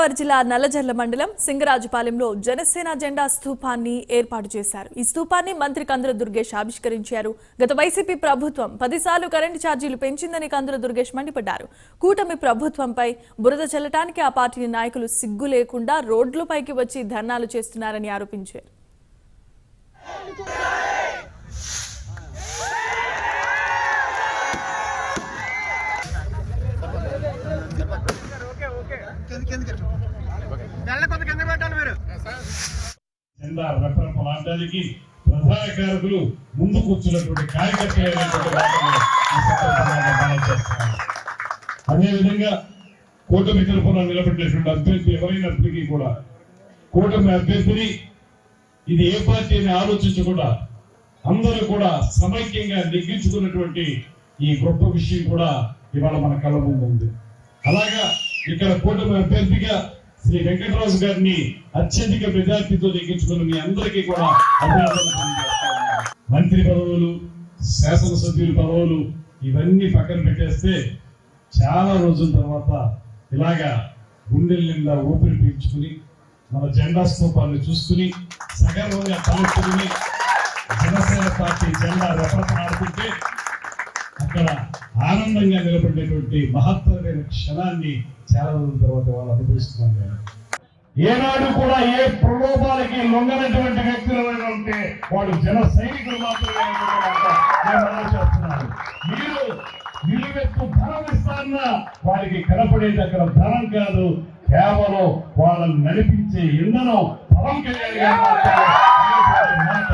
గోదావరి జిల్లా నల్లజర్ల మండలం సింగరాజుపాలెంలో జనసేన జెండా స్థూపాన్ని ఏర్పాటు చేశారు. ఈ స్థూపాన్ని మంత్రి కందుల దుర్గేష్ ఆవిష్కరించారు. గత వైసీపీ ప్రభుత్వం పదిసార్లు కరెంటు ఛార్జీలు పెంచిందని కందుల దుర్గేష్ మండిపడ్డారు. కూటమి ప్రభుత్వంపై బురద చల్లటానికి ఆ పార్టీ నాయకులు సిగ్గు లేకుండా రోడ్లపైకి వచ్చి ధర్నాలు చేస్తున్నారని ఆరోపించారు. నెల కొంత ప్రధాన కారకులు ముందు కూర్చున్నటువంటి కార్యకర్తలైనటువంటి అదేవిధంగా కూటమి తరఫున నిలబెట్టినటువంటి అభ్యర్థి ఎవరైనప్పటికీ కూడా కూటమి అభ్యర్థిని ఇది ఏ పార్టీ అని ఆలోచించకుండా అందరూ కూడా సమైక్యంగా నెగ్గించుకున్నటువంటి ఈ గొప్ప విషయం కూడా ఇవాళ మన కళ్ళ ముందు ఉంది. అలాగా ఇక్కడ కూటమి అభ్యర్థిగా శ్రీ వెంకటరాజు గారిని అత్యధిక మెజార్టీతో నెగ్గించుకున్న మీ అందరికీ కూడా అభినందనలు మంత్రి పదవులు శాసనసభ్యుల పదవులు ఇవన్నీ పక్కన పెట్టేస్తే చాలా రోజుల తర్వాత ఇలాగా గుండెల నిండా ఊపిరి పీల్చుకుని మన జెండా స్థూపాన్ని చూసుకుని సగర్వంగా తలెత్తుకుని జనసేన పార్టీ జెండా రెపరెపలాడుతుంటే అక్కడ ఆనందంగా నిలబడినటువంటి మహత్తరమైన క్షణాన్ని చాలా రోజుల తర్వాత వాళ్ళు అనుభవిస్తున్నారు ఏనాడు కూడా ఏ ప్రలోభాలకి లొంగనటువంటి వ్యక్తులు ఎవరైనా ఉంటే వాడు జన సైనికులు మాత్రమే చేస్తున్నారు మీరు నిలువెత్తు ధనం ఇస్తారన్న వారికి కనపడేది అక్కడ ధనం కాదు కేవలం వాళ్ళని నడిపించే ఇంధనం పవన్ కళ్యాణ్ గారు మాట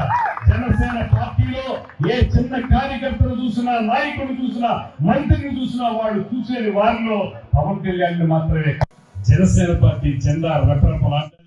జనసేన పార్టీలో ఏ చిన్న కార్యకర్త చూసినా నాయకుడు చూసినా మంత్రిని చూసినా వాళ్ళు చూసేది వారిలో పవన్ కళ్యాణ్ మాత్రమే జనసేన పార్టీ జెండా రెపరెపలాంటి